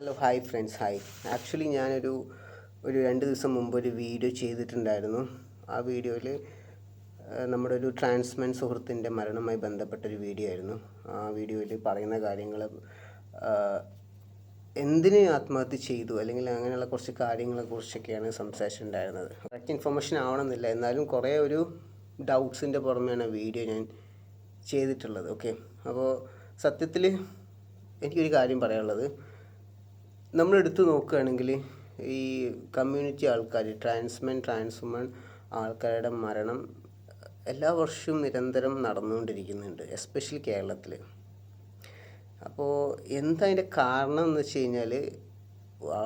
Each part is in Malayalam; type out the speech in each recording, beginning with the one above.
Hello hi friends hi actually ഞാനൊരു ഒരു രണ്ട് ദിവസം മുമ്പ് ഒരു വീഡിയോ ചെയ്തിട്ടുണ്ടായിരുന്നു. ആ വീഡിയോയിൽ നമ്മുടെ ഒരു ട്രാൻസ്മെൻ സുഹൃത്തിന്റെ മരണവുമായി ബന്ധപ്പെട്ടൊരു വീഡിയോ ആയിരുന്നു. ആ വീഡിയോയിൽ പറയുന്ന കാര്യങ്ങൾ എന്തിന് ആത്മഹത്യ ചെയ്തു? അല്ലെങ്കിൽ അങ്ങനെയുള്ള കുറച്ച് കാര്യങ്ങളെ കുറിച്ചൊക്കെയാണ് സംസാരിച്ചിട്ടുണ്ടായിരുന്നത്. കറക്റ്റ് ഇൻഫർമേഷൻ ആവണമെന്നില്ല. എന്നാലും കുറേ ഒരു ഡൗട്ട്സിന്റെ പുറമെയാണ് വീഡിയോ ഞാൻ ചെയ്തിട്ടുള്ളത്. ഓക്കെ അപ്പോൾ സത്യത്തിൽ എനിക്കൊരു കാര്യം പറയാനുള്ളത്. നമ്മൾ എടുത്തു നോക്കുകയാണെങ്കിൽ ഈ കമ്മ്യൂണിറ്റി ആൾക്കാർ ട്രാൻസ്മെൻ ട്രാൻസ്വുമൺ ആൾക്കാരുടെ മരണം എല്ലാ വർഷവും നിരന്തരം നടന്നുകൊണ്ടിരിക്കുന്നുണ്ട് എസ്പെഷ്യലി കേരളത്തിൽ അപ്പോൾ എന്താ അതിന്റെ കാരണം എന്ന് വെച്ച് കഴിഞ്ഞാൽ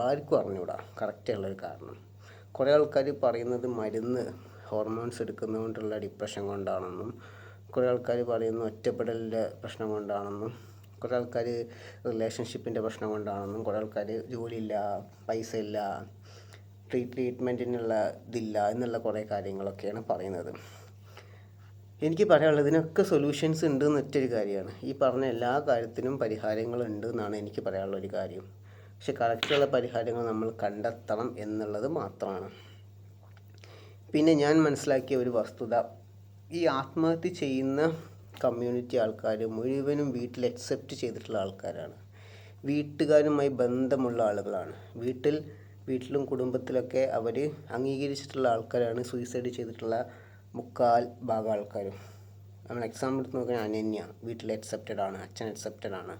ആർക്കും അറിഞ്ഞൂടാ കറക്റ്റുള്ളൊരു കാരണം. കുറേ ആൾക്കാർ പറയുന്നത് മരുന്ന് ഹോർമോൺസ് എടുക്കുന്നതുകൊണ്ടുള്ള ഡിപ്രഷൻ കൊണ്ടാണെന്നും കുറേ ആൾക്കാർ പറയുന്നു ഒറ്റപ്പെടലിന്റെ പ്രശ്നം കൊണ്ടാണെന്നും കുറേ ആൾക്കാർ റിലേഷൻഷിപ്പിന്റെ പ്രശ്നം കൊണ്ടാണെന്നും കുറേ ആൾക്കാർ ജോലിയില്ല പൈസ ഇല്ല ട്രീ ട്രീറ്റ്മെന്റിനുള്ള ഇതില്ല എന്നുള്ള കുറേ കാര്യങ്ങളൊക്കെയാണ് പറയുന്നത്. എനിക്ക് പറയാനുള്ളത് ഇതിനൊക്കെ സൊല്യൂഷൻസ് ഉണ്ട് എന്നൊറ്റൊരു കാര്യമാണ്. ഈ പറഞ്ഞ എല്ലാ കാര്യത്തിനും പരിഹാരങ്ങളുണ്ട് എന്നാണ് എനിക്ക് പറയാനുള്ള ഒരു കാര്യം. പക്ഷെ കറക്റ്റുള്ള പരിഹാരങ്ങൾ നമ്മൾ കണ്ടെത്തണം എന്നുള്ളത് മാത്രമാണ്. പിന്നെ ഞാൻ മനസ്സിലാക്കിയ ഒരു വസ്തുത ഈ ആത്മഹത്യ ചെയ്യുന്ന കമ്മ്യൂണിറ്റി ആൾക്കാർ മുഴുവനും വീട്ടിൽ അക്സെപ്റ്റ് ചെയ്തിട്ടുള്ള ആൾക്കാരാണ്. വീട്ടുകാരുമായി ബന്ധമുള്ള ആളുകളാണ്. വീട്ടിൽ വീട്ടിലും കുടുംബത്തിലൊക്കെ അവർ അംഗീകരിച്ചിട്ടുള്ള ആൾക്കാരാണ്. സൂയിസൈഡ് ചെയ്തിട്ടുള്ള മുക്കാൽ ഭാഗം ആൾക്കാരും. നമ്മൾ എക്സാമ്പിൾ എടുത്ത് നോക്കുകയാണെങ്കിൽ അനന്യ വീട്ടിൽ അക്സെപ്റ്റഡ് ആണ്. അച്ഛൻ അക്സെപ്റ്റഡ് ആണ്.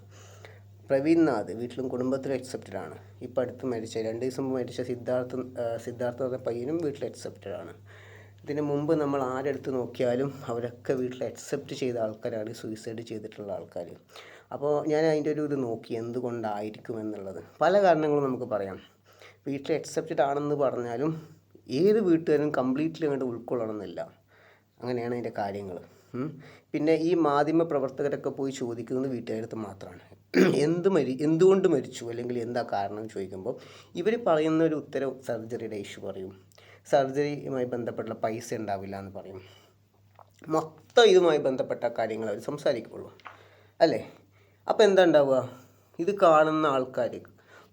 പ്രവീൺ നാഥ് വീട്ടിലും കുടുംബത്തിലും അക്സെപ്റ്റഡ് ആണ്. ഇപ്പോൾ അടുത്ത് മരിച്ച രണ്ട് ദിവസം മുമ്പ് മരിച്ച സിദ്ധാർത്ഥ സിദ്ധാർത്ഥ പയ്യനും വീട്ടിൽ അക്സെപ്റ്റഡ് ആണ്. ഇതിന് മുമ്പ് നമ്മൾ ആരെടുത്ത് നോക്കിയാലും അവരൊക്കെ വീട്ടിൽ അക്സെപ്റ്റ് ചെയ്ത ആൾക്കാരാണ് സൂയിസൈഡ് ചെയ്തിട്ടുള്ള ആൾക്കാർ അപ്പോൾ ഞാൻ അതിന്റെ ഒരു ഇത് നോക്കി എന്തുകൊണ്ടായിരിക്കും എന്നുള്ളത്. പല കാരണങ്ങളും നമുക്ക് പറയാം. വീട്ടിൽ അക്സെപ്റ്റഡ് ആണെന്ന് പറഞ്ഞാലും ഏത് വീട്ടുകാരും കംപ്ലീറ്റ്ലി അങ്ങോട്ട് ഉൾക്കൊള്ളണമെന്നില്ല. അങ്ങനെയാണ് അതിന്റെ കാര്യങ്ങൾ. പിന്നെ ഈ മാധ്യമ പ്രവർത്തകരൊക്കെ പോയി ചോദിക്കുന്നത് വീട്ടുകാരടുത്ത് മാത്രമാണ്. എന്ത് മരി എന്തുകൊണ്ട് മരിച്ചു? അല്ലെങ്കിൽ എന്താ കാരണം ചോദിക്കുമ്പോൾ ഇവർ പറയുന്ന ഒരു ഉത്തരം സർജറിയുടെ ഇഷ്യൂ പറയും. സർജറിയുമായി ബന്ധപ്പെട്ടുള്ള പൈസ ഉണ്ടാവില്ല എന്ന് പറയും. മൊത്തം ഇതുമായി ബന്ധപ്പെട്ട കാര്യങ്ങൾ അവർ സംസാരിക്കുള്ളൂ. അല്ലേ? അപ്പോൾ എന്താ ഉണ്ടാവുക? ഇത് കാണുന്ന ആൾക്കാർ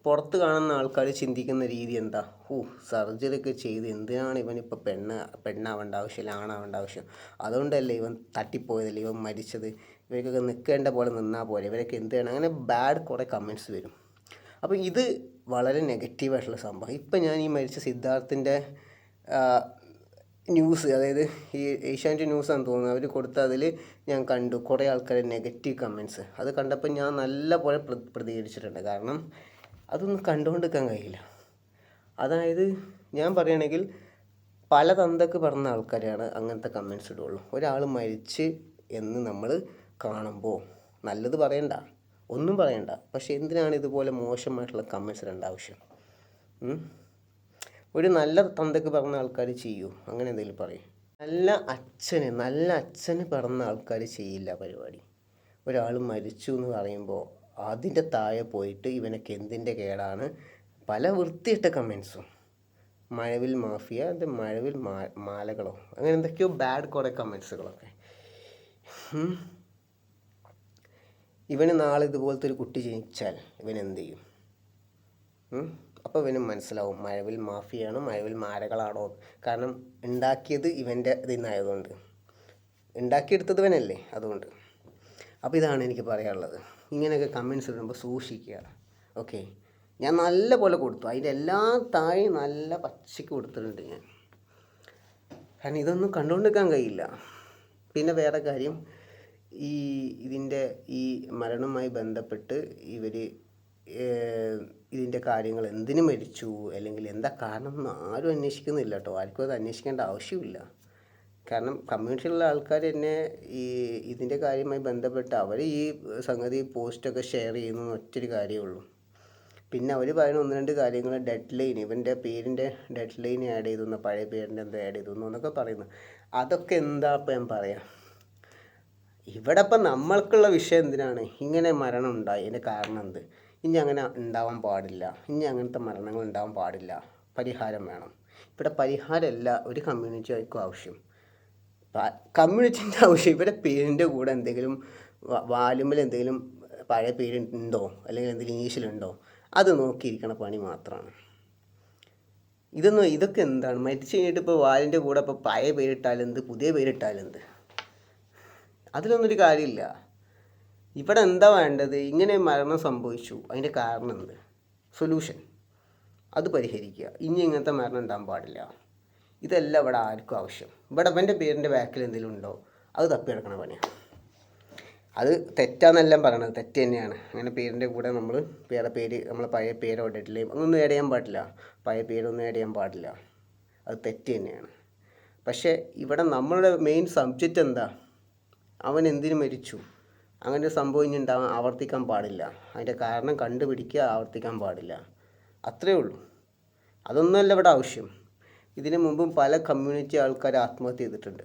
പുറത്ത് കാണുന്ന ആൾക്കാർ ചിന്തിക്കുന്ന രീതി എന്താ? ഓ സർജറി ഒക്കെ ചെയ്ത് എന്തിനാണ് ഇവനിപ്പോൾ പെണ്ണ് പെണ്ണാവേണ്ട ആവശ്യമില്ല ആണാവേണ്ട ആവശ്യം? അതുകൊണ്ടല്ലേ ഇവൻ തട്ടിപ്പോയതല്ലേ? ഇവൻ മരിച്ചത്. ഇവർക്കൊക്കെ നിൽക്കേണ്ട പോലെ നിന്നാൽ പോലെ ഇവരൊക്കെ എന്തിനാണ് അങ്ങനെ ബാഡ് കുറേ കമന്റ്സ് വരും. അപ്പോൾ ഇത് വളരെ നെഗറ്റീവായിട്ടുള്ള സംഭവം. ഇപ്പം ഞാൻ ഈ മരിച്ച സിദ്ധാർത്ഥിന്റെ ന്യൂസ് അതായത് ഈ ഏഷ്യാനെറ്റ് ന്യൂസാണെന്ന് തോന്നുന്നു. അവർ കൊടുത്ത അതിൽ ഞാൻ കണ്ടു. കുറേ ആൾക്കാർ നെഗറ്റീവ് കമന്റ്സ് അത് കണ്ടപ്പോൾ ഞാൻ നല്ല പോലെ പ്രതികരിച്ചിട്ടുണ്ട്. കാരണം അതൊന്നും കണ്ടുകൊണ്ടിരിക്കാൻ കഴിയില്ല. അതായത് ഞാൻ പറയുകയാണെങ്കിൽ പല തന്തക്ക് പറഞ്ഞ ആൾക്കാരാണ് അങ്ങനത്തെ കമന്റ്സ് ഇടുള്ളൂ ഒരാൾ മരിച്ച് എന്ന് നമ്മൾ കാണുമ്പോൾ നല്ലത് പറയണ്ട. ഒന്നും പറയണ്ട. പക്ഷെ എന്തിനാണ് ഇതുപോലെ മോശമായിട്ടുള്ള കമന്റ്സ് ഇടേണ്ട ആവശ്യം? ഒരു നല്ല തന്തക്ക് പറഞ്ഞ ആൾക്കാർ ചെയ്യൂ. അങ്ങനെ എന്തെങ്കിലും പറയും. നല്ല അച്ഛന് നല്ല അച്ഛന് പറഞ്ഞ ആൾക്കാർ ചെയ്യില്ല പരിപാടി. ഒരാൾ മരിച്ചു എന്ന് പറയുമ്പോൾ അതിന്റെ താഴെ പോയിട്ട് ഇവനൊക്കെ എന്തിന്റെ കേടാണ്? പല വൃത്തിയിട്ട കമൻസും മഴവിൽ മാഫിയ അത് മഴവിൽ മാ മാലകളോ അങ്ങനെ എന്തൊക്കെയോ ബാഡ് കുറേ കമൻസുകളൊക്കെ ഇവന് നാളെ ഇതുപോലത്തെ ഒരു കുട്ടി ജനിച്ചാൽ ഇവൻ എന്ത് ചെയ്യും? അപ്പോൾ ഇവന് മനസ്സിലാവും മഴവിൽ മാഫിയാണോ മഴവിൽ മാരകളാണോ? കാരണം ഉണ്ടാക്കിയത് ഇവന്റെ ഇതിന്നായതുകൊണ്ട്. ഉണ്ടാക്കിയെടുത്തത് ഇവനല്ലേ അതുകൊണ്ട്. അപ്പോൾ ഇതാണ് എനിക്ക് പറയാനുള്ളത്. ഇങ്ങനെയൊക്കെ കമൻസ് ഇടുമ്പോൾ സൂക്ഷിക്കുക ഓക്കെ ഞാൻ നല്ല പോലെ കൊടുത്തു. അതിന്റെ എല്ലാ താഴെ നല്ല പച്ചയ്ക്ക് കൊടുത്തിട്ടുണ്ട് ഞാൻ. കാരണം ഇതൊന്നും കണ്ടുകൊണ്ട് നിൽക്കാൻ കഴിയില്ല. പിന്നെ വേറെ കാര്യം ഈ ഇതിന്റെ ഈ മരണവുമായി ബന്ധപ്പെട്ട് ഇവർ ഇതിന്റെ കാര്യങ്ങൾ എന്തിനു മരിച്ചു? അല്ലെങ്കിൽ എന്താ കാരണം എന്ന് ആരും അന്വേഷിക്കുന്നില്ല കേട്ടോ. ആർക്കും അത് അന്വേഷിക്കേണ്ട ആവശ്യമില്ല. കാരണം കമ്മ്യൂണിറ്റിയിലുള്ള ആൾക്കാർ തന്നെ ഈ ഇതിന്റെ കാര്യമായി ബന്ധപ്പെട്ട് അവർ ഈ സംഗതി പോസ്റ്റൊക്കെ ഷെയർ ചെയ്യുന്നു ഒറ്റൊരു കാര്യമേ പിന്നെ അവർ പറയുന്ന ഒന്ന് രണ്ട് കാര്യങ്ങൾ ഡെഡ് ലൈൻ ഇവന്റെ പേരിന്റെ ഡെഡ് ലൈൻ ആഡ് ചെയ്തു പഴയ പേരിന്റെ എന്തോ ആഡ് ചെയ്തു എന്നൊക്കെ പറയുന്നു. അതൊക്കെ എന്താ ഇപ്പം ഞാൻ പറയാം? ഇവിടെ ഇപ്പം നമ്മൾക്കുള്ള വിഷയം എന്തിനാണ്? ഇങ്ങനെ മരണം ഉണ്ടായി. അതിന്റെ കാരണം എന്ത്? ഇനി അങ്ങനെ ഉണ്ടാവാൻ പാടില്ല. ഇനി അങ്ങനത്തെ മരണങ്ങൾ ഉണ്ടാവാൻ പാടില്ല. പരിഹാരം വേണം. ഇവിടെ പരിഹാരമല്ല ഒരു കമ്മ്യൂണിറ്റിക്കും ആവശ്യം. കമ്മ്യൂണിറ്റിന്റെ ആവശ്യം. ഇവിടെ പേരിന്റെ കൂടെ എന്തെങ്കിലും വാലുമ്പിൽ എന്തെങ്കിലും പഴയ പേര് ഉണ്ടോ? അല്ലെങ്കിൽ എന്തെങ്കിലും ഇംഗ്ലീഷിലുണ്ടോ അത് നോക്കിയിരിക്കണ പണി മാത്രമാണ്. ഇതൊന്നും ഇതൊക്കെ എന്താണ്? മരിച്ചു കഴിഞ്ഞിട്ട് ഇപ്പോൾ വാലിന്റെ കൂടെ ഇപ്പോൾ പഴയ പേരിട്ടാലെന്ത് പുതിയ പേരിട്ടാലെന്ത് അതിലൊന്നും ഒരു കാര്യമില്ല. ഇവിടെ എന്താ വേണ്ടത്? ഇങ്ങനെ മരണം സംഭവിച്ചു. അതിന്റെ കാരണം എന്ത്? സൊല്യൂഷൻ അത് പരിഹരിക്കുക. ഇനി ഇങ്ങനത്തെ മരണം ഉണ്ടാകാൻ പാടില്ല. ഇതല്ല ഇവിടെ ആർക്കും ആവശ്യം. ഇവിടെ അവന്റെ പേരിന്റെ ബാക്കിൽ എന്തെങ്കിലും ഉണ്ടോ? അത് തപ്പിയെടുക്കണ പണിയാണ്. അത് തെറ്റാന്നെല്ലാം പറയണത് തെറ്റ് തന്നെയാണ്. അങ്ങനെ പേരിന്റെ കൂടെ നമ്മൾ വേറെ പേര് നമ്മൾ പഴയ പേര് ഇട്ടിട്ടില്ലേ അങ്ങനൊന്നും ഏഡ് ചെയ്യാൻ പാടില്ല. പഴയ പേരൊന്നും ഏഡ് ചെയ്യാൻ പാടില്ല. അത് തെറ്റ് തന്നെയാണ്. പക്ഷേ ഇവിടെ നമ്മളുടെ മെയിൻ സബ്ജക്റ്റ് എന്താ? അവൻ എന്തിനു മരിച്ചു? അങ്ങനെ ഒരു സംഭവം ഇനി ഉണ്ടാവാൻ ആവർത്തിക്കാൻ പാടില്ല. അതിന്റെ കാരണം കണ്ടുപിടിക്കുക ആവർത്തിക്കാൻ പാടില്ല. അത്രയേ ഉള്ളൂ. അതൊന്നുമല്ല ഇവിടെ ആവശ്യം. ഇതിനു മുമ്പും പല കമ്മ്യൂണിറ്റി ആൾക്കാർ ആത്മഹത്യ ചെയ്തിട്ടുണ്ട്.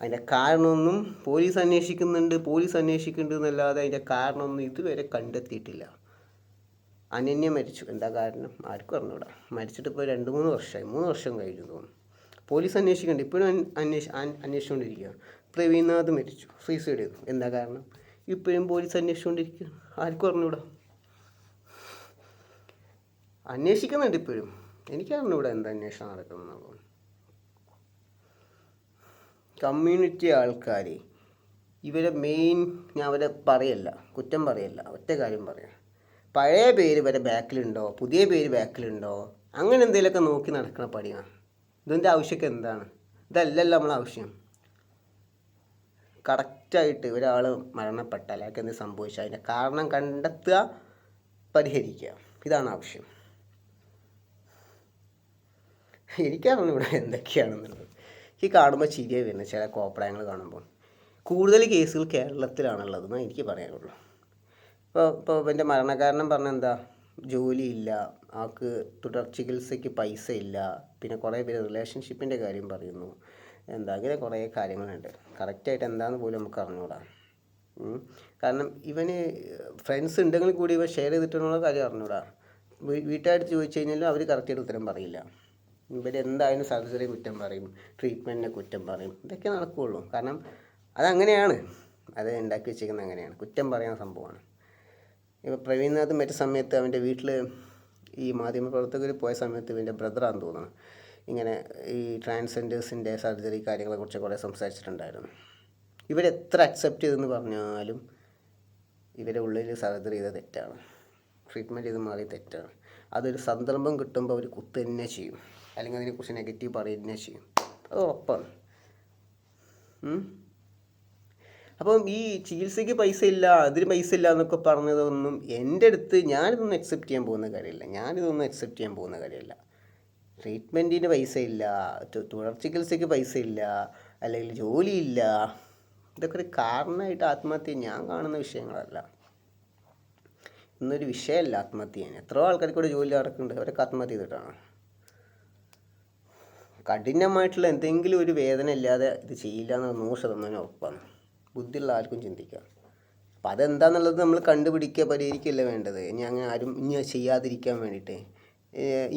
അതിന്റെ കാരണമൊന്നും പോലീസ് അന്വേഷിക്കുന്നുണ്ട് പോലീസ് അന്വേഷിക്കുന്നുണ്ട് എന്നല്ലാതെ അതിന്റെ കാരണമൊന്നും ഇതുവരെ കണ്ടെത്തിയിട്ടില്ല. അനന്യ മരിച്ചു. എന്താ കാരണം? ആർക്കും അറിഞ്ഞൂടാ. മരിച്ചിട്ട് ഇപ്പോൾ രണ്ട് മൂന്ന് വർഷമായി. മൂന്ന് വർഷം കഴിഞ്ഞു തോന്നുന്നു. പോലീസ് അന്വേഷിക്കുന്നുണ്ട്. ഇപ്പോഴും അന്വേഷ അന്വേഷിച്ചുകൊണ്ടിരിക്കുക പ്രവീൺനാഥ് മരിച്ചു. സൂയിസൈഡ് ചെയ്തു എന്താ കാരണം? ഇപ്പോഴും പോലീസ് അന്വേഷിച്ചുകൊണ്ടിരിക്കുക ആർക്കും അറിഞ്ഞൂടാ. അന്വേഷിക്കുന്നുണ്ട് ഇപ്പോഴും. എനിക്ക് അറിഞ്ഞൂടാ എന്താ അന്വേഷണം നടക്കുന്നുള്ളത് കമ്മ്യൂണിറ്റി ആൾക്കാർ ഇവരെ മെയിൻ ഞാൻ അവരെ പറയല്ല. കുറ്റം പറയല്ല. ഒറ്റ കാര്യം പറയാം. പഴയ പേര് വരെ ബാക്കിലുണ്ടോ? പുതിയ പേര് ബാക്കിലുണ്ടോ? അങ്ങനെ എന്തെങ്കിലുമൊക്കെ നോക്കി നടക്കുന്ന പണിയാണ് ഇതിന്റെ ആവശ്യമൊക്കെ എന്താണ്? ഇതല്ലല്ലോ നമ്മളെ ആവശ്യം. കറക്റ്റായിട്ട് ഒരാൾ മരണപ്പെട്ടാൽ അയാൾക്ക് എന്ത് സംഭവിച്ചാൽ അതിന്റെ കാരണം കണ്ടെത്തുക പരിഹരിക്കുക. ഇതാണ് ആവശ്യം. എനിക്കറിഞ്ഞു ഇവിടെ എന്തൊക്കെയാണെന്നുള്ളത്. ഈ കാണുമ്പോൾ ചിരിയെ വരുന്നത് ചില കോപ്രായങ്ങൾ കാണുമ്പോൾ. കൂടുതൽ കേസുകൾ കേരളത്തിലാണുള്ളതെന്ന് എനിക്ക് പറയാനുള്ളൂ. ഇപ്പോൾ ഇപ്പോൾ എന്റെ മരണകാരണം പറഞ്ഞ എന്താ? ജോലിയില്ല ആൾക്ക് തുടർ ചികിത്സയ്ക്ക് പൈസ ഇല്ല പിന്നെ കുറേ പേര് റിലേഷൻഷിപ്പിന്റെ കാര്യം പറയുന്നു. എന്താ അങ്ങനെ കുറേ കാര്യങ്ങളുണ്ട്. കറക്റ്റായിട്ട് എന്താണെന്ന് പോലും നമുക്ക് അറിഞ്ഞുകൂടാ കാരണം ഇവന് ഫ്രണ്ട്സ് ഉണ്ടെങ്കിൽ കൂടി ഇവ ഷെയർ ചെയ്തിട്ടുള്ള കാര്യം അറിഞ്ഞൂടാ. വീട്ടുകാരടുത്ത് ചോദിച്ചു കഴിഞ്ഞാലും അവർ കറക്റ്റായിട്ട് ഉത്തരം പറയില്ല. ഇവരെന്തായാലും സർജറി കുറ്റം പറയും ട്രീറ്റ്മെന്റിനെ കുറ്റം പറയും. ഇതൊക്കെ നടക്കുകയുള്ളൂ കാരണം അതങ്ങനെയാണ്. അത് ഉണ്ടാക്കി വെച്ചിരിക്കുന്നത് അങ്ങനെയാണ്. കുറ്റം പറയുന്ന സംഭവമാണ്. ഇപ്പോൾ പ്രവീൺനാഥ് മറ്റു സമയത്ത് അവന്റെ വീട്ടിൽ ഈ മാധ്യമപ്രവർത്തകർ പോയ സമയത്ത് ഇവന്റെ ബ്രദറാന്ന് തോന്നുന്നു. ഇങ്ങനെ ഈ ട്രാൻസ്ജെൻഡേഴ്സിന്റെ സർജറി കാര്യങ്ങളെക്കുറിച്ച് കുറേ സംസാരിച്ചിട്ടുണ്ടായിരുന്നു. ഇവരെത്ര അക്സെപ്റ്റ് ചെയ്തെന്ന് പറഞ്ഞാലും ഇവരെ ഉള്ളിൽ സർജറി ചെയ്ത തെറ്റാണ്. ട്രീറ്റ്മെന്റ് ചെയ്ത് മാറി തെറ്റാണ്. അതൊരു സന്ദർഭം കിട്ടുമ്പോൾ അവർ കുത്ത് തന്നെ ചെയ്യും. അല്ലെങ്കിൽ അതിനെക്കുറിച്ച് നെഗറ്റീവ് പറയുക ചെയ്യും. അത് ഉറപ്പാണ്. അപ്പം ഈ ചികിത്സയ്ക്ക് പൈസ ഇല്ല അതിന് പൈസ ഇല്ല എന്നൊക്കെ പറഞ്ഞതൊന്നും എന്റെ അടുത്ത് ഞാനിതൊന്നും അക്സെപ്റ്റ് ചെയ്യാൻ പോകുന്ന കാര്യമില്ല. ഞാനിതൊന്നും അക്സെപ്റ്റ് ചെയ്യാൻ പോകുന്ന കാര്യമില്ല. ട്രീറ്റ്മെന്റിന് പൈസ ഇല്ല തു- തുടർ ചികിത്സയ്ക്ക് പൈസ ഇല്ല അല്ലെങ്കിൽ ജോലിയില്ല. ഇതൊക്കെ ഒരു കാരണമായിട്ട് ആത്മഹത്യ ഞാൻ കാണുന്ന വിഷയങ്ങളല്ല. ഇന്നൊരു വിഷയമല്ല ആത്മഹത്യ. ചെയ്യാൻ എത്രയോ ആൾക്കാർക്ക് ഇവിടെ ജോലി നടക്കുന്നുണ്ട്. അവരൊക്കെ ആത്മഹത്യ ചെയ്തിട്ടാണ്. കഠിനമായിട്ടുള്ള എന്തെങ്കിലും ഒരു വേദന ഇല്ലാതെ ഇത് ചെയ്യില്ല എന്ന് നൂറ് ശതമാനം ഉറപ്പാണ്. ബുദ്ധിയുള്ള ആർക്കും ചിന്തിക്കാം. അപ്പം അതെന്താണെന്നുള്ളത് നമ്മൾ കണ്ടുപിടിക്കുക പരിഹരിക്കുകയല്ല വേണ്ടത്. ഇനി അങ്ങനെ ആരും ഇനി ചെയ്യാതിരിക്കാൻ വേണ്ടിയിട്ട്.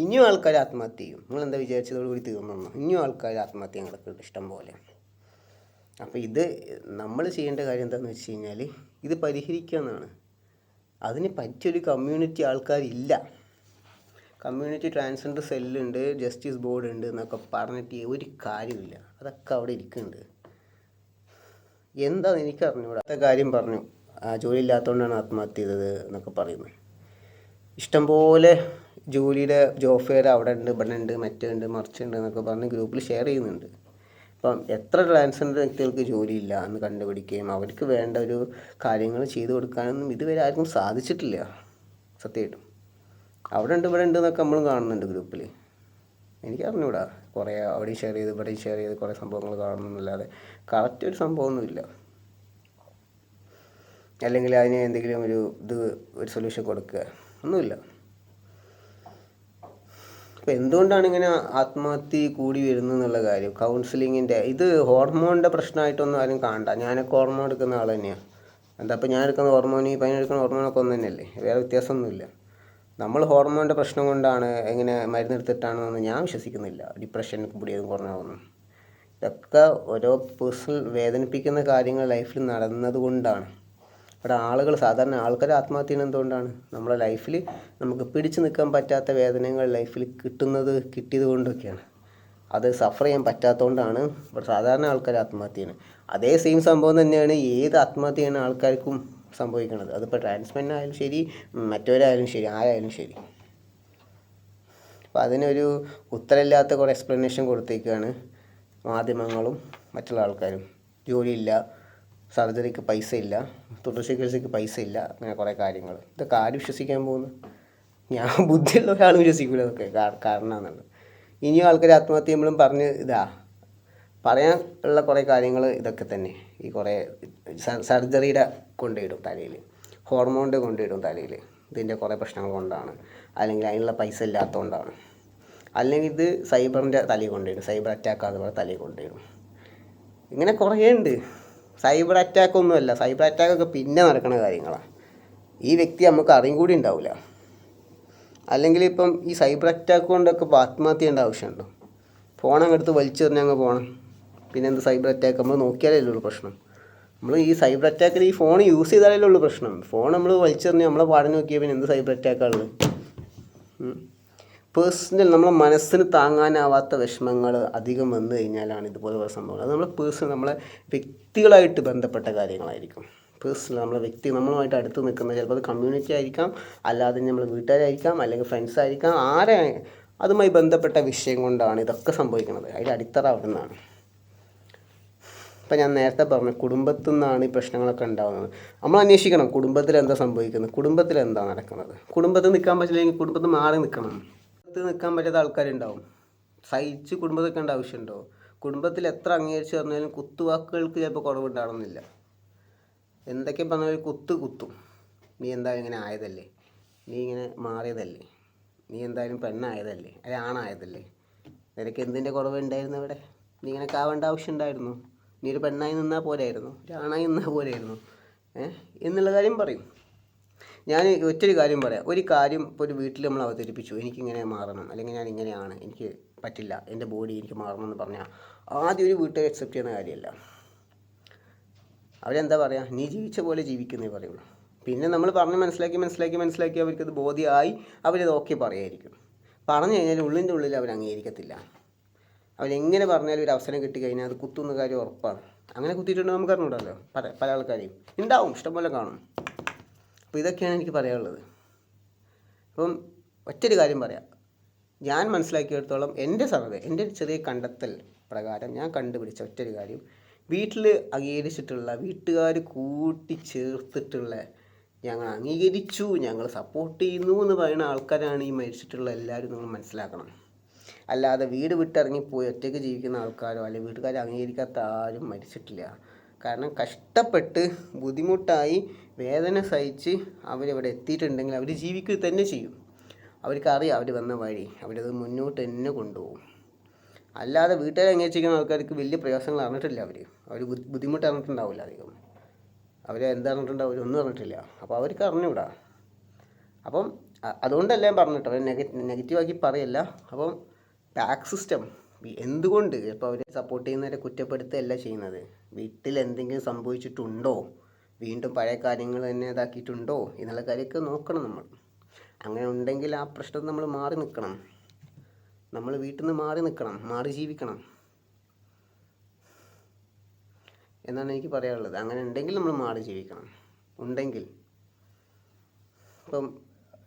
ഇനിയും ആൾക്കാർ ആത്മഹത്യ ചെയ്യും. നിങ്ങളെന്താ വിചാരിച്ചതോടുകൂടി തീർന്നു ഇനിയും ആൾക്കാർ ആത്മഹത്യ നടക്കും ഇഷ്ടം പോലെ. അപ്പോൾ ഇത് നമ്മൾ ചെയ്യേണ്ട കാര്യം എന്താണെന്ന് വെച്ച് കഴിഞ്ഞാൽ ഇത് പരിഹരിക്കുക എന്നാണ്. അതിന് പറ്റിയൊരു കമ്മ്യൂണിറ്റി ആൾക്കാരില്ല. കമ്മ്യൂണിറ്റി ട്രാൻസ്ജെൻഡർ സെല്ലുണ്ട് ജസ്റ്റിസ് ബോർഡ് ഉണ്ട് എന്നൊക്കെ പറഞ്ഞിട്ട് ഒരു കാര്യമില്ല അതൊക്കെ അവിടെ ഇരിക്കുന്നുണ്ട്. എന്താണെന്ന് എനിക്ക് അറിഞ്ഞൂടാ അടുത്ത കാര്യം പറഞ്ഞു. ജോലി ഇല്ലാത്തതുകൊണ്ടാണ് ആത്മഹത്യ ചെയ്തത് എന്നൊക്കെ പറയുന്നു. ഇഷ്ടംപോലെ ജോലിയുടെ ജോബ് ഫെയർ അവിടെ ഉണ്ട് ഇവിടെ ഉണ്ട് മറ്റുണ്ട് മറിച്ചുണ്ട് എന്നൊക്കെ പറഞ്ഞ് ഗ്രൂപ്പിൽ ഷെയർ ചെയ്യുന്നുണ്ട്. അപ്പം എത്ര ട്രാൻസ്ജെൻഡർ വ്യക്തികൾക്ക് ജോലിയില്ല എന്ന് കണ്ടുപിടിക്കുകയും അവർക്ക് വേണ്ട ഒരു കാര്യങ്ങൾ ചെയ്തു കൊടുക്കാനൊന്നും ഇതുവരെ ആർക്കും സാധിച്ചിട്ടില്ല സത്യമായിട്ടും. അവിടെ ഉണ്ട് ഇവിടെ ഉണ്ട് എന്നൊക്കെ നമ്മളും കാണുന്നുണ്ട് ഗ്രൂപ്പിൽ എനിക്ക് അറിഞ്ഞൂടാ കുറേ അവിടെയും ഷെയർ ചെയ്ത് ഇവിടെയും ഷെയർ ചെയ്ത് കുറേ സംഭവങ്ങൾ കാണുന്നല്ലാതെ കറക്റ്റ് ഒരു സംഭവമൊന്നുമില്ല. അല്ലെങ്കിൽ അതിന് എന്തെങ്കിലും ഒരു ഇത് ഒരു സൊല്യൂഷൻ കൊടുക്കുക. ഒന്നുമില്ല. അപ്പോൾ എന്തുകൊണ്ടാണ് ഇങ്ങനെ ആത്മഹത്യ കൂടി വരുന്നത് എന്നുള്ള കാര്യം? കൗൺസിലിങ്ങിന്റെ ഇത് ഹോർമോണിന്റെ പ്രശ്നമായിട്ടൊന്നും ആരും കാണണ്ട. ഞാനൊക്കെ ഹോർമോൺ എടുക്കുന്ന ആൾ തന്നെയാണ് എന്താ അപ്പോൾ ഞാൻ എടുക്കുന്ന ഹോർമോൺ ഈ പയ്യൻ എടുക്കുന്ന ഹോർമോണൊക്കെ ഒന്ന് തന്നെയല്ലേ? വേറെ വ്യത്യാസമൊന്നുമില്ല. നമ്മൾ ഹോർമോണിന്റെ പ്രശ്നം കൊണ്ടാണ് എങ്ങനെ മരുന്നെടുത്തിട്ടാണെന്നൊന്നും ഞാൻ വിശ്വസിക്കുന്നില്ല. ഡിപ്രഷൻ കൂടിയതും കുറഞ്ഞതൊന്നും ഇതൊക്കെ ഓരോ പേഴ്സണൽ വേദനിപ്പിക്കുന്ന കാര്യങ്ങൾ ലൈഫിൽ നടന്നതുകൊണ്ടാണ് ഇവിടെ ആളുകൾ സാധാരണ ആൾക്കാർ ആത്മഹത്യ ചെയ്യുന്നത് എന്തുകൊണ്ടാണ്? നമ്മുടെ ലൈഫിൽ നമുക്ക് പിടിച്ചു നിൽക്കാൻ പറ്റാത്ത വേദനകൾ ലൈഫിൽ കിട്ടുന്നത് കിട്ടിയത് കൊണ്ടൊക്കെയാണ്. അത് സഫർ ചെയ്യാൻ പറ്റാത്തതുകൊണ്ടാണ് ഇവിടെ സാധാരണ ആൾക്കാർ ആത്മഹത്യ ചെയ്യുന്നത്. അതേ സെയിം സംഭവം തന്നെയാണ് ഏത് ആത്മഹത്യ ചെയ്യുന്ന ആൾക്കാർക്കും സംഭവിക്കുന്നത് അതിപ്പോൾ ട്രാൻസ്മെൻ ശരി മറ്റവരായാലും ശരി ആരായാലും ശരി. അപ്പോൾ അതിനൊരു ഉത്തരമില്ലാത്ത കുറേ എക്സ്പ്ലനേഷൻ കൊടുത്തേക്കാണ് മാധ്യമങ്ങളും മറ്റുള്ള ആൾക്കാരും. ജോലിയില്ല സർജറിക്ക് പൈസ ഇല്ല തുടർ ചികിത്സയ്ക്ക് പൈസ ഇല്ല അങ്ങനെ കുറേ കാര്യങ്ങൾ ഇതൊക്കെ ആര് വിശ്വസിക്കാൻ പോകുന്നു? ഞാൻ ബുദ്ധിയുള്ള ഒരാൾ വിശ്വസിക്കില്ല ഇതൊക്കെ കാരണമാണെന്നുള്ളത് ഇനിയും ആൾക്കാർ ആത്മഹത്യ ചെയ്യുമ്പോഴും പറഞ്ഞ് ഇതാ പറയാൻ ഉള്ള കുറേ കാര്യങ്ങൾ ഇതൊക്കെ തന്നെ. ഈ കുറേ സർജറിയുടെ കൊണ്ടിടും തലയിൽ ഹോർമോണിന്റെ കൊണ്ടിടും തലയിൽ ഇതിന്റെ കുറേ പ്രശ്നങ്ങൾ കൊണ്ടാണ്. അല്ലെങ്കിൽ അതിനുള്ള പൈസ ഇല്ലാത്തതുകൊണ്ടാണ് അല്ലെങ്കിൽ ഇത് സൈബറിന്റെ തലയിൽ കൊണ്ടിടും സൈബർ അറ്റാക്ക് അതുപോലെ തലയിൽ കൊണ്ടിടും ഇങ്ങനെ കുറേ ഉണ്ട് സൈബർ അറ്റാക്ക് ഒന്നുമല്ല. സൈബർ അറ്റാക്കൊക്കെ പിന്നെ നടക്കുന്ന കാര്യങ്ങളാണ് ഈ വ്യക്തി നമുക്ക് അറിയും കൂടി ഉണ്ടാവില്ല അല്ലെങ്കിൽ ഇപ്പം ഈ സൈബർ അറ്റാക്ക് കൊണ്ടൊക്കെ ഇപ്പോൾ ആത്മഹത്യ ചെയ്യേണ്ട ആവശ്യമുണ്ടോ? എടുത്ത് വലിച്ചെറിഞ്ഞ് അങ്ങ് പോകണം. പിന്നെ എന്ത് സൈബർ അറ്റാക്ക്? നമ്മൾ നോക്കിയാലേ ഉള്ളൂ പ്രശ്നം. നമ്മൾ ഈ സൈബർ അറ്റാക്കിൽ ഈ ഫോൺ യൂസ് ചെയ്താലേ ഉള്ളൂ പ്രശ്നം. ഫോൺ നമ്മൾ വലിച്ചെറിഞ്ഞ് നമ്മളെ പാടം നോക്കിയാൽ പിന്നെ എന്ത് സൈബർ അറ്റാക്കാണുള്ളത് പേഴ്സണൽ നമ്മളെ മനസ്സിന് താങ്ങാനാവാത്ത വിഷമങ്ങൾ അധികം വന്നു കഴിഞ്ഞാലാണ് ഇതുപോലുള്ള സംഭവങ്ങൾ അത് നമ്മളെ പേഴ്സണൽ നമ്മളെ വ്യക്തികളായിട്ട് ബന്ധപ്പെട്ട കാര്യങ്ങളായിരിക്കും. പേഴ്സണൽ നമ്മളെ വ്യക്തി നമ്മളുമായിട്ട് അടുത്ത് നിൽക്കുന്ന ചിലപ്പോൾ അത് കമ്മ്യൂണിറ്റി ആയിരിക്കാം. അല്ലാതെ നമ്മൾ വീട്ടുകാരായിരിക്കാം അല്ലെങ്കിൽ ഫ്രണ്ട്സ് ആയിരിക്കാം. ആരെ അതുമായി ബന്ധപ്പെട്ട വിഷയം കൊണ്ടാണ് ഇതൊക്കെ സംഭവിക്കുന്നത്. അതിന്റെ അടിത്തറ അവിടെ നിന്നാണ് ഇപ്പം ഞാൻ നേരത്തെ പറഞ്ഞു കുടുംബത്തിൽ നിന്നാണ് ഈ പ്രശ്നങ്ങളൊക്കെ ഉണ്ടാകുന്നത് നമ്മൾ അന്വേഷിക്കണം കുടുംബത്തിൽ എന്താ സംഭവിക്കുന്നത്? കുടുംബത്തിൽ എന്താ നടക്കുന്നത്? കുടുംബത്തിൽ നിൽക്കാൻ പറ്റില്ലെങ്കിൽ കുടുംബത്തിൽ മാറി നിൽക്കണം. കുടുംബത്തിൽ നിൽക്കാൻ പറ്റാത്ത ആൾക്കാരുണ്ടാവും. സഹിച്ച് കുടുംബത്തിൽ നിൽക്കേണ്ട ആവശ്യമുണ്ടോ? കുടുംബത്തിൽ എത്ര അംഗീകരിച്ച് പറഞ്ഞാലും കുത്തുവാക്കുകൾക്ക് ചിലപ്പോൾ കുറവുണ്ടാകണമെന്നില്ല എന്തൊക്കെ പറഞ്ഞാലും കുത്ത് കുത്തും. നീ എന്തായാലും ഇങ്ങനെ ആയതല്ലേ? നീ ഇങ്ങനെ മാറിയതല്ലേ? നീ എന്തായാലും പെണ്ണായതല്ലേ? അല്ലെ ആണായതല്ലേ? നിനക്ക് എന്തിന്റെ കുറവുണ്ടായിരുന്നു ഇവിടെ നീ ഇങ്ങനെ കാവേണ്ട ആവശ്യമുണ്ടായിരുന്നു. നീ ഒരു പെണ്ണായി നിന്നാൽ പോരായിരുന്നു. ഒരു ആണായി നിന്നാൽ പോരായിരുന്നു. ഏഹ് എന്നുള്ള കാര്യം പറയും. ഞാൻ ഒറ്റൊരു കാര്യം പറയാം. ഒരു കാര്യം ഇപ്പോൾ ഒരു വീട്ടിൽ നമ്മൾ അവതരിപ്പിച്ചു. എനിക്കിങ്ങനെ മാറണം. അല്ലെങ്കിൽ ഞാൻ ഇങ്ങനെയാണ്. എനിക്ക് പറ്റില്ല. എന്റെ ബോഡി എനിക്ക് മാറണം എന്ന് പറഞ്ഞാൽ ആദ്യം ഒരു വീട്ടുകാർ അക്സെപ്റ്റ് ചെയ്യുന്ന കാര്യമല്ല. അവരെന്താ പറയുക നീ ജീവിച്ച പോലെ ജീവിക്കുന്നേ പറയുള്ളൂ. പിന്നെ നമ്മൾ പറഞ്ഞ് മനസ്സിലാക്കി മനസ്സിലാക്കി മനസ്സിലാക്കി അവർക്കത് ബോധ്യമായി അവരത് ഓക്കെ പറയായിരിക്കും. പറഞ്ഞു കഴിഞ്ഞാൽ ഉള്ളിന്റെ ഉള്ളിൽ അവർ അംഗീകരിക്കത്തില്ല. അവരെങ്ങനെ പറഞ്ഞാലും ഒരു അവസരം കിട്ടി കഴിഞ്ഞാൽ അത് കുത്തുന്ന കാര്യം ഉറപ്പാണ്. അങ്ങനെ കുത്തിയിട്ടുണ്ടെങ്കിൽ നമുക്ക് അറിഞ്ഞൂടല്ലോ പല പല ആൾക്കാരെയും. ഉണ്ടാവും. ഇഷ്ടംപോലെ കാണും. അപ്പോൾ ഇതൊക്കെയാണ് എനിക്ക് പറയാനുള്ളത്. അപ്പം ഒറ്റൊരു കാര്യം പറയാം. ഞാൻ മനസ്സിലാക്കിയെടുത്തോളം എന്റെ സർവേ എന്റെ ചെറിയ കണ്ടെത്തൽ പ്രകാരം ഞാൻ കണ്ടുപിടിച്ച ഒറ്റൊരു കാര്യം വീട്ടിൽ അംഗീകരിച്ചിട്ടുള്ള വീട്ടുകാർ കൂട്ടിച്ചേർത്തിട്ടുള്ള ഞങ്ങൾ അംഗീകരിച്ചു ഞങ്ങൾ സപ്പോർട്ട് ചെയ്യുന്നു എന്ന് പറയുന്ന ആൾക്കാരാണ് ഈ മരിച്ചിട്ടുള്ള എല്ലാവരും നിങ്ങൾ മനസ്സിലാക്കണം. അല്ലാതെ വീട് വിട്ടിറങ്ങിപ്പോയി ഒറ്റയ്ക്ക് ജീവിക്കുന്ന ആൾക്കാരോ അല്ലെങ്കിൽ വീട്ടുകാരെ അംഗീകരിക്കാത്ത ആരും മരിച്ചിട്ടില്ല. കാരണം കഷ്ടപ്പെട്ട് ബുദ്ധിമുട്ടായി വേദന സഹിച്ച് അവരിവിടെ എത്തിയിട്ടുണ്ടെങ്കിൽ അവർ ജീവിക്കുക തന്നെ ചെയ്യും. അവർക്കറിയാം അവർ വന്ന വഴി അവരത് മുന്നോട്ട് തന്നെ കൊണ്ടുപോകും. അല്ലാതെ വീട്ടുകാരെ അംഗീകരിച്ചിരിക്കുന്ന ആൾക്കാർക്ക് വലിയ പ്രയാസങ്ങൾ അറിഞ്ഞിട്ടില്ല അവർ അവർ ബുദ്ധിമുട്ട് അറിഞ്ഞിട്ടുണ്ടാവില്ല അധികം. അവർ എന്താ അറിഞ്ഞിട്ടുണ്ടാവും? അവരൊന്നും അറിഞ്ഞിട്ടില്ല. അപ്പോൾ അവർക്ക് അറിഞ്ഞൂടാ അപ്പം അതുകൊണ്ടല്ല ഞാൻ പറഞ്ഞിട്ടോ നെഗറ്റീവാക്കി പറയല്ല. അപ്പം ടാക്സ് സിസ്റ്റം എന്തുകൊണ്ട് ഇപ്പോൾ അവരെ സപ്പോർട്ട് ചെയ്യുന്നവരെ കുറ്റപ്പെടുത്തുകയല്ല ചെയ്യുന്നത്? വീട്ടിൽ എന്തെങ്കിലും സംഭവിച്ചിട്ടുണ്ടോ? വീണ്ടും പഴയ കാര്യങ്ങൾ തന്നെ ഇതാക്കിയിട്ടുണ്ടോ? എന്നുള്ള കാര്യമൊക്കെ നോക്കണം നമ്മൾ. അങ്ങനെ ഉണ്ടെങ്കിൽ ആ പ്രശ്നം നമ്മൾ മാറി നിൽക്കണം. നമ്മൾ വീട്ടിൽ നിന്ന് മാറി നിൽക്കണം മാറി ജീവിക്കണം. എന്നാണ് എനിക്ക് പറയാനുള്ളത്. അങ്ങനെ ഉണ്ടെങ്കിൽ നമ്മൾ മാറി ജീവിക്കണം. ഉണ്ടെങ്കിൽ. ഇപ്പം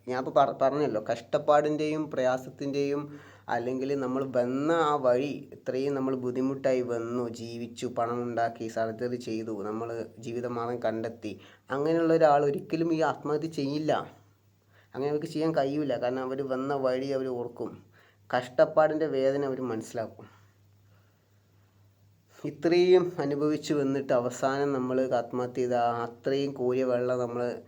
ഞാൻ ഇപ്പോൾ പറഞ്ഞല്ലോ കഷ്ടപ്പാടിന്റെയും പ്രയാസത്തിന്റെയും അല്ലെങ്കിൽ നമ്മൾ വന്ന ആ വഴി ഇത്രയും നമ്മൾ ബുദ്ധിമുട്ടായി വന്നു ജീവിച്ചു പണം ഉണ്ടാക്കി സർജറി ചെയ്തു നമ്മൾ ജീവിതമാർഗം കണ്ടെത്തി. അങ്ങനെയുള്ള ഒരാൾ ഒരിക്കലും ഈ ആത്മഹത്യ ചെയ്യില്ല. അങ്ങനെ അവർക്ക് ചെയ്യാൻ കഴിയില്ല കാരണം അവർ വന്ന വഴി അവർ ഓർക്കും. കഷ്ടപ്പാടിന്റെ വേദന അവർ മനസ്സിലാക്കും. ഇത്രയും അനുഭവിച്ചു വന്നിട്ട് അവസാനം നമ്മൾ ആത്മഹത്യ ചെയ്ത അത്രയും കോരിയ വെള്ളം നമ്മൾ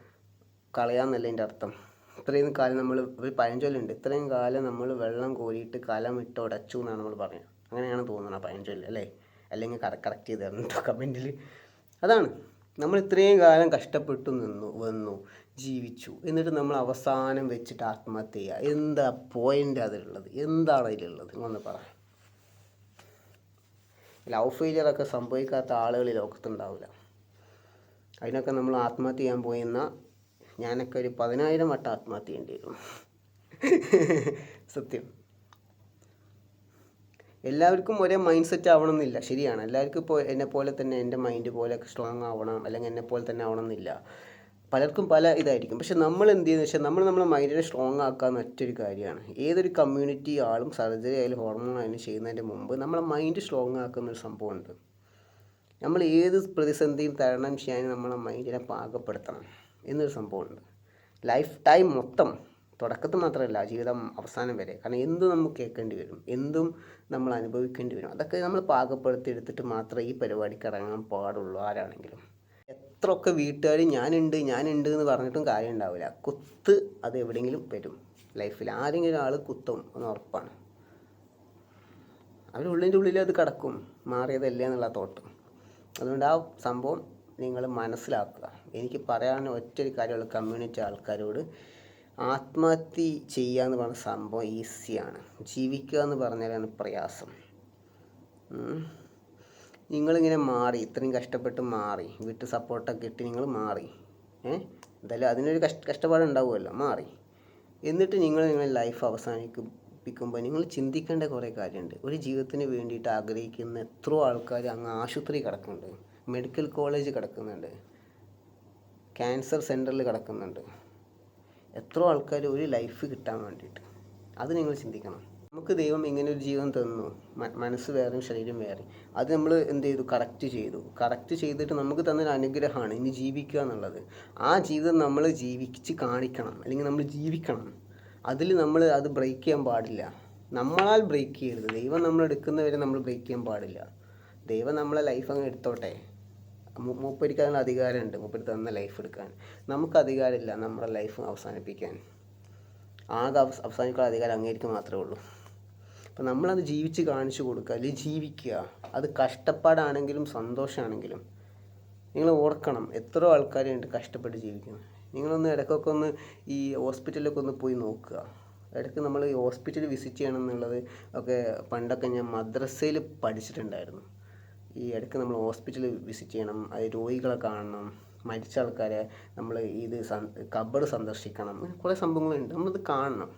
കളയാന്നല്ല എന്റെ അർത്ഥം? ഇത്രയും കാലം നമ്മൾ ഒരു പഴഞ്ചൊല്ലുണ്ട്. ഇത്രയും കാലം നമ്മൾ വെള്ളം കോരിയിട്ട് കലം ഇട്ട് ഉടച്ചു എന്നാണ് നമ്മൾ പറയുന്നത് അങ്ങനെയാണ് തോന്നുന്നത് പഴഞ്ചൊല്ല് അല്ലേ? അല്ലെങ്കിൽ കറക്റ്റ് ചെയ്ത് തരണം കമന്റിൽ അതാണ്. നമ്മൾ ഇത്രയും കാലം കഷ്ടപ്പെട്ടു നിന്നു വന്നു ജീവിച്ചു. എന്നിട്ട് നമ്മൾ അവസാനം വെച്ചിട്ട് ആത്മഹത്യ ചെയ്യുക. എന്താ പോയിന്റ് അതിലുള്ളത്? എന്താണ് അതിലുള്ളത്? ഒന്ന് പറ. ലവ് ഫെയിലിയറൊക്കെ സംഭവിക്കാത്ത ആളുകൾ ലോകത്തുണ്ടാവില്ല. അതിനൊക്കെ നമ്മൾ ആത്മഹത്യ ചെയ്യാൻ പോയെന്ന ഞാനൊക്കെ ഒരു പതിനായിരം വട്ടം ആത്മഹത്യ ചെയ്യേണ്ടി സത്യം. എല്ലാവർക്കും ഒരേ മൈൻഡ് സെറ്റ് ആവണം എന്നില്ല ശരിയാണ്. എല്ലാവർക്കും ഇപ്പോൾ എന്നെ പോലെ തന്നെ എന്റെ മൈൻഡ് പോലെ സ്ട്രോങ് ആവണം. അല്ലെങ്കിൽ എന്നെ പോലെ തന്നെ ആവണം എന്നില്ല പലർക്കും പല ഇതായിരിക്കും. പക്ഷെ നമ്മൾ എന്ത് ചെയ്യുന്നത് വെച്ചാൽ നമ്മൾ നമ്മുടെ മൈൻഡിനെ സ്ട്രോങ് ആക്കാന്ന് മറ്റൊരു കാര്യമാണ്. ഏതൊരു കമ്മ്യൂണിറ്റി ആളും സർജറി ആയാലും ഹോർമോൺ ആയാലും ചെയ്യുന്നതിന്റെ മുമ്പ് നമ്മളെ മൈൻഡ് സ്ട്രോങ് ആക്കുന്ന ഒരു സംഭവമുണ്ട്. നമ്മൾ ഏത് പ്രതിസന്ധിയും തരണം ചെയ്യാൻ നമ്മളെ മൈൻഡിനെ പാകപ്പെടുത്തണം എന്നൊരു സംഭവമുണ്ട്. ലൈഫ് ടൈം മൊത്തം തുടക്കത്തിൽ മാത്രമല്ല ജീവിതം അവസാനം വരെ. കാരണം എന്തും നമുക്ക് കേൾക്കേണ്ടി വരും എന്തും നമ്മൾ അനുഭവിക്കേണ്ടി വരും അതൊക്കെ നമ്മൾ പാകപ്പെടുത്തി എടുത്തിട്ട് മാത്രമേ ഈ പരിപാടിക്ക് ഇറങ്ങാൻ പാടുള്ളൂ ആരാണെങ്കിലും. എത്രയൊക്കെ വീട്ടുകാർ ഞാനുണ്ട് ഞാനുണ്ട് എന്ന് പറഞ്ഞിട്ടും കാര്യം ഉണ്ടാവില്ല. കുത്ത് അത് എവിടെയെങ്കിലും വരും. ലൈഫിൽ ആരെങ്കിലും ആൾ കുത്തും എന്ന് ഉറപ്പാണ്. അവരുള്ളിന്റെ ഉള്ളിൽ അത് കിടക്കും. മാറിയതല്ലേ എന്നുള്ള തോട്ട്. അതുകൊണ്ട് ആ സംഭവം നിങ്ങൾ മനസ്സിലാക്കുക. എനിക്ക് പറയാൻ ഒറ്റൊരു കാര്യമുള്ള കമ്മ്യൂണിറ്റി ആൾക്കാരോട് ആത്മഹത്യ ചെയ്യുക എന്ന് പറഞ്ഞ സംഭവം ഈസിയാണ് ജീവിക്കുക എന്ന് പറഞ്ഞാലാണ് പ്രയാസം. നിങ്ങളിങ്ങനെ മാറി ഇത്രയും കഷ്ടപ്പെട്ട് മാറി വീട്ട് സപ്പോർട്ടൊക്കെ ഇട്ട് നിങ്ങൾ മാറി. ഏ? എന്തായാലും അതിനൊരു കഷ്ട കഷ്ടപ്പാടുണ്ടാവുമല്ലോ മാറി. എന്നിട്ട് നിങ്ങൾ നിങ്ങളുടെ ലൈഫ് അവസാനിപ്പിക്കുമ്പോൾ നിങ്ങൾ ചിന്തിക്കേണ്ട കുറേ കാര്യമുണ്ട് ഒരു ജീവിതത്തിന് വേണ്ടിയിട്ട് ആഗ്രഹിക്കുന്ന എത്രയോ ആൾക്കാർ അങ്ങ് ആശുപത്രി കിടക്കുന്നുണ്ട്. മെഡിക്കൽ കോളേജ് കിടക്കുന്നുണ്ട്. ക്യാൻസർ സെന്ററിൽ കിടക്കുന്നുണ്ട്. എത്ര ആൾക്കാർ ഒരു ലൈഫ് കിട്ടാൻ വേണ്ടിയിട്ട്. അത് നിങ്ങൾ ചിന്തിക്കണം. നമുക്ക് ദൈവം ഇങ്ങനെ ഒരു ജീവൻ തന്നു. മനസ്സ് വേറെയും ശരീരം വേറെ. അത് നമ്മൾ എന്ത് ചെയ്തു? കറക്റ്റ് ചെയ്തു. കറക്റ്റ് ചെയ്തിട്ട് നമുക്ക് തന്നൊരു അനുഗ്രഹമാണ് ഇനി ജീവിക്കുക എന്നുള്ളത്. ആ ജീവിതം നമ്മൾ ജീവിച്ച് കാണിക്കണം. അല്ലെങ്കിൽ നമ്മൾ ജീവിക്കണം. അതിൽ നമ്മൾ അത് ബ്രേക്ക് ചെയ്യാൻ പാടില്ല. നമ്മളാൽ ബ്രേക്ക് ചെയ്യരുത്. ദൈവം നമ്മൾ എടുക്കുന്നവരെ നമ്മൾ ബ്രേക്ക് ചെയ്യാൻ പാടില്ല. ദൈവം നമ്മളെ ലൈഫ് അങ്ങ് എടുത്തോട്ടെ. മൂപ്പരിക്ക് അതിനുള്ള അധികാരമുണ്ട്. മൂപ്പരി തന്ന ലൈഫ് എടുക്കാൻ. നമുക്ക് അധികാരമില്ല നമ്മുടെ ലൈഫ് അവസാനിപ്പിക്കാൻ. ആകെ അവസ അവസാനിക്കാനുള്ള അധികാരം അങ്ങേക്ക് മാത്രമേ ഉള്ളൂ. അപ്പം നമ്മളത് ജീവിച്ച് കാണിച്ചു കൊടുക്കുക. അല്ലെങ്കിൽ ജീവിക്കുക. അത് കഷ്ടപ്പാടാണെങ്കിലും സന്തോഷമാണെങ്കിലും നിങ്ങൾ ഓർക്കണം. എത്രയോ ആൾക്കാരുണ്ട് കഷ്ടപ്പെട്ട് ജീവിക്കുന്നത് നിങ്ങളൊന്ന് ഇടയ്ക്കൊക്കെ ഒന്ന് ഈ ഹോസ്പിറ്റലിലൊക്കെ ഒന്ന് പോയി നോക്കുക. ഇടയ്ക്ക് നമ്മൾ ഈ ഹോസ്പിറ്റൽ വിസിറ്റ് ചെയ്യണം എന്നുള്ളത് ഒക്കെ പണ്ടൊക്കെ ഞാൻ മദ്രസയിൽ പഠിച്ചിട്ടുണ്ടായിരുന്നു. ഈ ഇടയ്ക്ക് നമ്മൾ ഹോസ്പിറ്റൽ വിസിറ്റ് ചെയ്യണം അത് രോഗികളെ കാണണം മരിച്ച ആൾക്കാരെ നമ്മൾ ഇത് കബർ സന്ദർശിക്കണം കുറേ സംഭവങ്ങളുണ്ട്. നമ്മളത് കാണണം.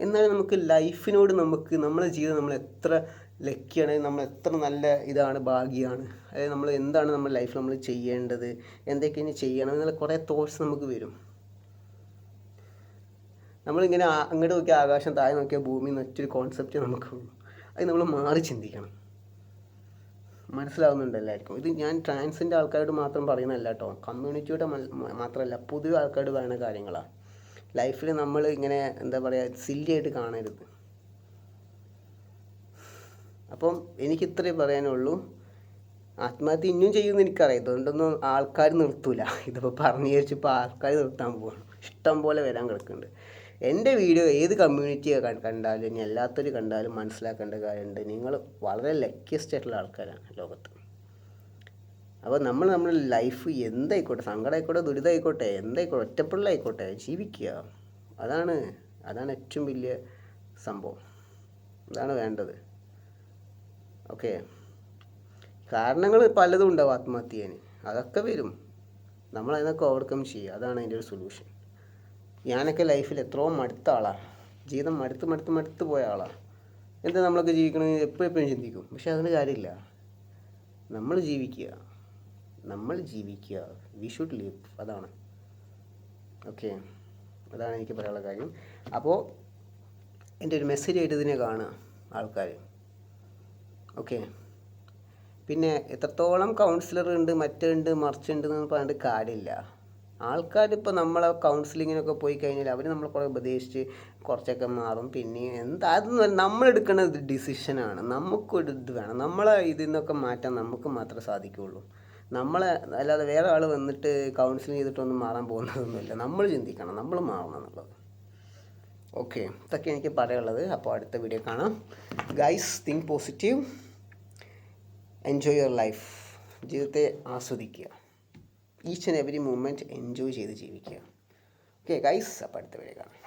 എന്നാലും നമുക്ക് ലൈഫിനോട് നമുക്ക് നമ്മുടെ ജീവിതം നമ്മൾ എത്ര ലക്കിയാണ്. നമ്മൾ എത്ര നല്ല ഇതാണ് ഭാഗ്യമാണ് അതായത് നമ്മൾ എന്താണ് നമ്മുടെ ലൈഫിൽ നമ്മൾ ചെയ്യേണ്ടത് എന്തൊക്കെ ഇനി ചെയ്യണം എന്നുള്ള കുറേ തോട്ട്സ് നമുക്ക് വരും. നമ്മളിങ്ങനെ അങ്ങോട്ട് നോക്കിയ ആകാശം താഴെ നോക്കിയാൽ ഭൂമി എന്നൊറ്റൊരു കോൺസെപ്റ്റ് നമുക്കുള്ളൂ. അത് നമ്മൾ മാറി ചിന്തിക്കണം. മനസ്സിലാവുന്നുണ്ട് എല്ലാവർക്കും. ഇത് ഞാൻ ട്രാൻസിന്റെ ആൾക്കാരോട് മാത്രം പറയുന്നതല്ല കേട്ടോ. കമ്മ്യൂണിറ്റിയുടെ മാത്രമല്ല പുതിയ ആൾക്കാരോട് പറയുന്ന കാര്യങ്ങളാണ് ലൈഫിൽ നമ്മൾ ഇങ്ങനെ എന്താ പറയുക സില്ലിയായിട്ട് കാണരുത്. അപ്പം എനിക്കിത്രേ പറയാനുള്ളൂ. ആത്മഹത്യ ഇനിയും ചെയ്യുമെന്ന് എനിക്കറിയാം. ഇതുകൊണ്ടൊന്നും ആൾക്കാർ നിർത്തൂല. ഇതിപ്പോൾ പറഞ്ഞു വിചാരിച്ചപ്പോൾ ആൾക്കാർ നിർത്താൻ പോവാണ്. ഇഷ്ടം പോലെ വരാൻ കിടക്കുന്നുണ്ട്. എന്റെ വീഡിയോ ഏത് കമ്മ്യൂണിറ്റിയെ കണ്ടാലും ഇനി അല്ലാത്തൊരു കണ്ടാലും മനസ്സിലാക്കേണ്ട കാര്യമുണ്ട്. നിങ്ങൾ വളരെ ലക്കിയസ്റ്റ് ആയിട്ടുള്ള ആൾക്കാരാണ് ലോകത്ത്. അപ്പോൾ നമ്മൾ നമ്മുടെ ലൈഫ് എന്തായിക്കോട്ടെ സങ്കടമായിക്കോട്ടെ ദുരിതമായിക്കോട്ടെ എന്തായിക്കോട്ടെ ഒറ്റപ്പെടലായിക്കോട്ടെ ജീവിക്കുക. അതാണ് അതാണ് ഏറ്റവും വലിയ സംഭവം. അതാണ് വേണ്ടത്. ഓക്കെ. കാരണങ്ങൾ പലതും ഉണ്ടാവും ആത്മഹത്യ ചെയ്യാൻ അതൊക്കെ വരും. നമ്മൾ അതിനൊക്കെ ഓവർകം ചെയ്യുക. അതാണ് അതിന്റെ ഒരു സൊല്യൂഷൻ ഞാനൊക്കെ ലൈഫിൽ എത്രയോ മടുത്ത ആളാണ് ജീവിതം മടുത്ത് മടുത്ത് മടുത്ത് പോയ ആളാണ് എന്താ നമ്മളൊക്കെ ജീവിക്കണമെന്ന് എപ്പോഴും എപ്പോഴും ചിന്തിക്കും. പക്ഷെ അതിന് കാര്യമില്ല. നമ്മൾ ജീവിക്കുക. നമ്മൾ ജീവിക്കുക. വി ഷുഡ് ലിവ് അതാണ്. ഓക്കെ. അതാണ് എനിക്ക് പറയാനുള്ള കാര്യം. അപ്പോൾ എന്റെ ഒരു മെസ്സേജ് ആയിട്ട് ഇതിനെ കാണുക ആൾക്കാർ ഓക്കെ പിന്നെ എത്രത്തോളം കൗൺസിലർ ഉണ്ട് മറ്റുണ്ട് മറിച്ചുണ്ട് എന്ന് പറഞ്ഞിട്ട് കാര്യമില്ല. ആൾക്കാർ ഇപ്പോൾ നമ്മളെ കൗൺസിലിങ്ങിനൊക്കെ പോയി കഴിഞ്ഞാൽ അവർ നമ്മളെ കുറേ ഉപദേശിച്ച് കുറച്ചൊക്കെ മാറും. പിന്നെ എന്താ അതൊന്നും നമ്മൾ എടുക്കുന്ന ഡിസിഷനാണ് നമുക്കൊരു ഇത് വേണം. നമ്മളെ ഇതിൽ നിന്നൊക്കെ മാറ്റാൻ നമുക്ക് മാത്രമേ സാധിക്കുകയുള്ളൂ. നമ്മളെ അല്ലാതെ വേറെ ആൾ വന്നിട്ട് കൗൺസിലിംഗ് ചെയ്തിട്ടൊന്നും മാറാൻ പോകുന്നതൊന്നുമില്ല. നമ്മൾ ചിന്തിക്കണം. നമ്മൾ മാറണം എന്നുള്ളത്. ഓക്കെ ഇതൊക്കെ എനിക്ക് പറയാനുള്ളത്. അപ്പോൾ അടുത്ത വീഡിയോ കാണാം. Guys think positive enjoy your life ജീവിതത്തെ ആസ്വദിക്കുക. Each and every moment enjoy ചെയ്ത് ജീവിക്കുക. ഓക്കെ ഗൈസ് അപ്പോൾ അടുത്ത വഴി കാണാം.